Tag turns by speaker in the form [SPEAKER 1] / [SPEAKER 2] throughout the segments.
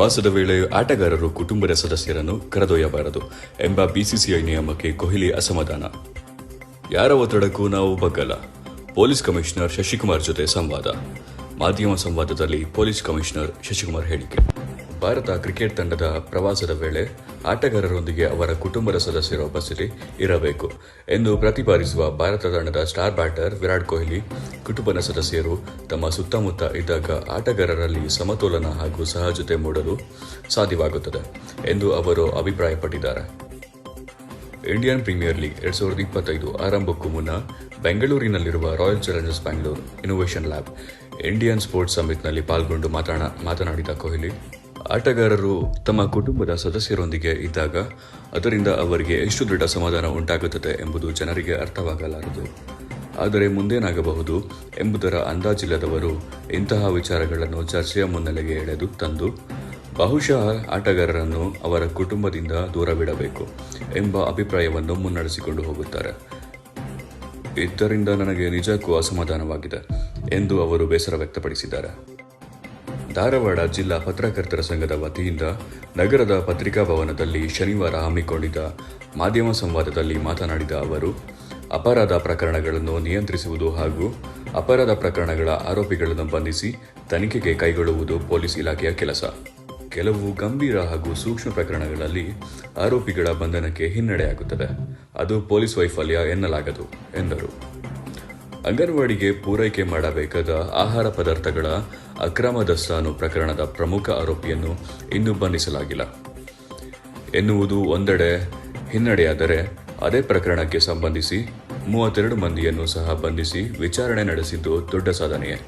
[SPEAKER 1] ಪ್ರವಾಸದ ವೇಳೆ ಆಟಗಾರರು ಕುಟುಂಬದ ಸದಸ್ಯರನ್ನು ಕರೆದೊಯ್ಯಬಾರದು ಎಂಬ ಬಿಸಿಸಿಐ ನಿಯಮಕ್ಕೆ ಕೊಹ್ಲಿ ಅಸಮಾಧಾನ. ಯಾರ ಒತ್ತಡಕ್ಕೂ ನಾವು ಬಗ್ಗಲ್ಲ. ಪೊಲೀಸ್ ಕಮಿಷನರ್ ಶಶಿಕುಮಾರ್ ಜೊತೆ ಸಂವಾದ. ಮಾಧ್ಯಮ ಸಂವಾದದಲ್ಲಿ ಪೊಲೀಸ್ ಕಮಿಷನರ್ ಶಶಿಕುಮಾರ್ ಹೇಳಿಕೆ. ಭಾರತ ಕ್ರಿಕೆಟ್ ತಂಡದ ಪ್ರವಾಸದ ವೇಳೆ ಆಟಗಾರರೊಂದಿಗೆ ಅವರ ಕುಟುಂಬದ ಸದಸ್ಯರ ಉಪಸ್ಥಿತಿ ಇರಬೇಕು ಎಂದು ಪ್ರತಿಪಾದಿಸುವ ಭಾರತ ತಂಡದ ಸ್ಟಾರ್ ಬ್ಯಾಟರ್ ವಿರಾಟ್ ಕೊಹ್ಲಿ, ಕುಟುಂಬದ ಸದಸ್ಯರು ತಮ್ಮ ಸುತ್ತಮುತ್ತ ಇದ್ದಾಗ ಆಟಗಾರರಲ್ಲಿ ಸಮತೋಲನ ಹಾಗೂ ಸಹಜತೆ ಮೂಡಲು ಸಾಧ್ಯವಾಗುತ್ತದೆ ಎಂದು ಅವರು ಅಭಿಪ್ರಾಯಪಟ್ಟಿದ್ದಾರೆ. ಇಂಡಿಯನ್ ಪ್ರೀಮಿಯರ್ ಲೀಗ್ ಎರಡ್ ಸಾವಿರದ ಇಪ್ಪತ್ತೈದು ಆರಂಭಕ್ಕೂ ಮುನ್ನ ಬೆಂಗಳೂರಿನಲ್ಲಿರುವ Royal Challengers Bangalore innovation lab Indian sports ಸಮಿಟ್ನಲ್ಲಿ ಪಾಲ್ಗೊಂಡು ಮಾತನಾ, ಮಾತನಾಡಿದ ಕೊಹ್ಲಿ ಆಟಗಾರರು ತಮ್ಮ ಕುಟುಂಬದ ಸದಸ್ಯರೊಂದಿಗೆ ಇದ್ದಾಗ ಅದರಿಂದ ಅವರಿಗೆ ಎಷ್ಟು ದೊಡ್ಡ ಸಮಾಧಾನ ಉಂಟಾಗುತ್ತದೆ ಎಂಬುದು ಜನರಿಗೆ ಅರ್ಥವಾಗಲಾರದು. ಆದರೆ ಮುಂದೇನಾಗಬಹುದು ಎಂಬುದರ ಅಂದಾಜಿಲ್ಲದವರು ಇಂತಹ ವಿಚಾರಗಳನ್ನು ಚರ್ಚೆಯ ಮುನ್ನೆಲೆಗೆ ಎಳೆದು ತಂದು, ಬಹುಶಃ ಆಟಗಾರರನ್ನು ಅವರ ಕುಟುಂಬದಿಂದ ದೂರವಿಡಬೇಕು ಎಂಬ ಅಭಿಪ್ರಾಯವನ್ನು ಮುನ್ನಡೆಸಿಕೊಂಡು ಹೋಗುತ್ತಾರೆ. ಇದರಿಂದ ನನಗೆ ನಿಜಕ್ಕೂ ಅಸಮಾಧಾನವಾಗಿದೆ ಎಂದು ಅವರು ಬೇಸರ ವ್ಯಕ್ತಪಡಿಸಿದ್ದಾರೆ. ಧಾರವಾಡ ಜಿಲ್ಲಾ ಪತ್ರಕರ್ತರ ಸಂಘದ ವತಿಯಿಂದ ನಗರದ ಪತ್ರಿಕಾ ಭವನದಲ್ಲಿ ಶನಿವಾರ ಹಮ್ಮಿಕೊಂಡಿದ್ದ ಮಾಧ್ಯಮ ಸಂವಾದದಲ್ಲಿ ಮಾತನಾಡಿದ ಅವರು, ಅಪರಾಧ ಪ್ರಕರಣಗಳನ್ನು ನಿಯಂತ್ರಿಸುವುದು ಹಾಗೂ ಅಪರಾಧ ಪ್ರಕರಣಗಳ ಆರೋಪಿಗಳನ್ನು ಬಂಧಿಸಿ ತನಿಖೆಗೆ ಕೈಗೊಳ್ಳುವುದು ಪೊಲೀಸ್ ಇಲಾಖೆಯ ಕೆಲಸ. ಕೆಲವು ಗಂಭೀರ ಹಾಗೂ ಸೂಕ್ಷ್ಮ ಪ್ರಕರಣಗಳಲ್ಲಿ ಆರೋಪಿಗಳ ಬಂಧನಕ್ಕೆ ಹಿನ್ನಡೆಯಾಗುತ್ತದೆ. ಅದು ಪೊಲೀಸ್ ವೈಫಲ್ಯ ಎನ್ನಲಾಗದು, ಎಂದರು. ಅಂಗನವಾಡಿಗೆ ಪೂರೈಕೆ ಮಾಡಬೇಕಾದ ಆಹಾರ ಪದಾರ್ಥಗಳ ಅಕ್ರಮ ದಸ್ತಾನು ಪ್ರಕರಣದ ಪ್ರಮುಖ ಆರೋಪಿಯನ್ನು ಇನ್ನೂ ಬಂಧಿಸಲಾಗಿಲ್ಲ. ಎನ್ನುವುದು ಒಂದೆಡೆ ಹಿನ್ನಡೆಯಾದರೆ ಅದೇ ಪ್ರಕರಣಕ್ಕೆ ಸಂಬಂಧಿಸಿ ಮೂವತ್ತೆರಡು ಮಂದಿಯನ್ನು ಸಹ ಬಂಧಿಸಿ ವಿಚಾರಣೆ ನಡೆಸಿದ್ದು ದೊಡ್ಡ ಸಾಧನೆಯೇ.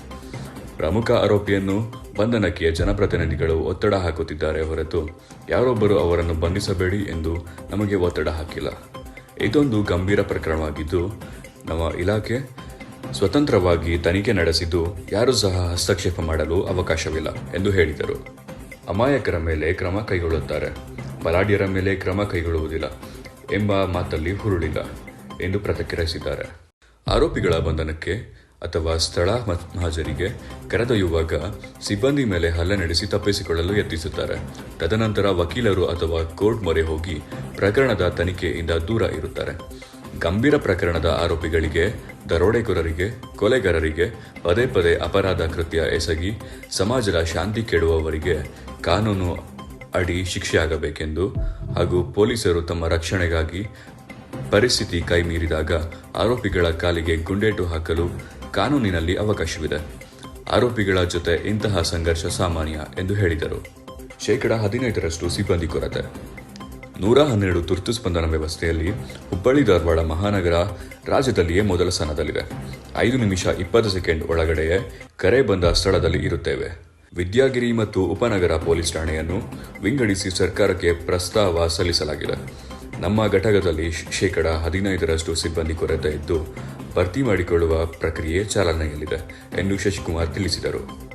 [SPEAKER 1] ಪ್ರಮುಖ ಆರೋಪಿಯನ್ನು ಬಂಧನಕ್ಕೆ ಜನಪ್ರತಿನಿಧಿಗಳು ಒತ್ತಡ ಹಾಕುತ್ತಿದ್ದಾರೆ ಹೊರತು ಯಾರೊಬ್ಬರು ಅವರನ್ನು ಬಂಧಿಸಬೇಡಿ ಎಂದು ನಮಗೆ ಒತ್ತಡ ಹಾಕಿಲ್ಲ. ಇದೊಂದು ಗಂಭೀರ ಪ್ರಕರಣವಾಗಿದ್ದು, ನಮ್ಮ ಇಲಾಖೆ ಸ್ವತಂತ್ರವಾಗಿ ತನಿಖೆ ನಡೆಸಿದ್ದು ಯಾರೂ ಸಹ ಹಸ್ತಕ್ಷೇಪ ಮಾಡಲು ಅವಕಾಶವಿಲ್ಲ ಎಂದು ಹೇಳಿದರು. ಅಮಾಯಕರ ಮೇಲೆ ಕ್ರಮ ಕೈಗೊಳ್ಳುತ್ತಾರೆ. ಬಲಾಢ್ಯರ ಮೇಲೆ ಕ್ರಮ ಕೈಗೊಳ್ಳುವುದಿಲ್ಲ ಎಂಬ ಮಾತಲ್ಲಿ ಹುರುಳಿಲ್ಲ ಎಂದು ಪ್ರತಿಕ್ರಿಯಿಸಿದ್ದಾರೆ. ಆರೋಪಿಗಳ ಬಂಧನಕ್ಕೆ ಅಥವಾ ಸ್ಥಳ ಹಾಜರಿಗೆ ಕರೆದೊಯ್ಯುವಾಗ ಸಿಬ್ಬಂದಿ ಮೇಲೆ ಹಲ್ಲೆ ನಡೆಸಿ ತಪ್ಪಿಸಿಕೊಳ್ಳಲು ಯತ್ನಿಸುತ್ತಾರೆ. ತದನಂತರ ವಕೀಲರು ಅಥವಾ ಕೋರ್ಟ್ ಮೊರೆ ಹೋಗಿ ಪ್ರಕರಣದ ತನಿಖೆಯಿಂದ ದೂರ ಇರುತ್ತಾರೆ. ಗಂಭೀರ ಪ್ರಕರಣದ ಆರೋಪಿಗಳಿಗೆ, ದರೋಡೆಕೋರರಿಗೆ, ಕೊಲೆಗಾರರಿಗೆ ಪದೇ ಪದೇ ಅಪರಾಧ ಕೃತ್ಯ ಎಸಗಿ ಸಮಾಜದ ಶಾಂತಿ ಕೆಡುವವರಿಗೆ ಕಾನೂನು ಅಡಿ ಶಿಕ್ಷೆಯಾಗಬೇಕೆಂದು ಹಾಗೂ ಪೊಲೀಸರು ತಮ್ಮ ರಕ್ಷಣೆಗಾಗಿ ಪರಿಸ್ಥಿತಿ ಕೈಮೀರಿದಾಗ ಆರೋಪಿಗಳ ಕಾಲಿಗೆ ಗುಂಡೇಟು ಹಾಕಲು ಕಾನೂನಿನಲ್ಲಿ ಅವಕಾಶವಿದೆ. ಆರೋಪಿಗಳ ಜೊತೆ ಇಂತಹ ಸಂಘರ್ಷ ಸಾಮಾನ್ಯ ಎಂದು ಹೇಳಿದರು. ಶೇಕಡ ಹದಿನೈದರಷ್ಟು ಸಿಬ್ಬಂದಿ ಕೊರತೆ. ನೂರ ಹನ್ನೆರಡು ತುರ್ತು ಸ್ಪಂದನ ವ್ಯವಸ್ಥೆಯಲ್ಲಿ ಹುಬ್ಬಳ್ಳಿ ಧಾರವಾಡ ಮಹಾನಗರ ರಾಜ್ಯದಲ್ಲಿಯೇ ಮೊದಲ ಸ್ಥಾನದಲ್ಲಿದೆ. ಐದು ನಿಮಿಷ ಇಪ್ಪತ್ತು ಸೆಕೆಂಡ್ ಒಳಗಡೆಯೇ ಕರೆ ಬಂದ ಸ್ಥಳದಲ್ಲಿ ಇರುತ್ತೇವೆ. ವಿದ್ಯಾಗಿರಿ ಮತ್ತು ಉಪನಗರ ಪೊಲೀಸ್ ಠಾಣೆಯನ್ನು ವಿಂಗಡಿಸಿ ಸರ್ಕಾರಕ್ಕೆ ಪ್ರಸ್ತಾವ ಸಲ್ಲಿಸಲಾಗಿದೆ. ನಮ್ಮ ಘಟಕದಲ್ಲಿ ಶೇಕಡ ಹದಿನೈದರಷ್ಟು ಸಿಬ್ಬಂದಿ ಕೊರತೆ ಇದ್ದು ಭರ್ತಿ ಮಾಡಿಕೊಳ್ಳುವ ಪ್ರಕ್ರಿಯೆ ಚಾಲನೆಯಲ್ಲಿದೆ ಎಂದು ಶಶಿಕುಮಾರ್ ತಿಳಿಸಿದರು.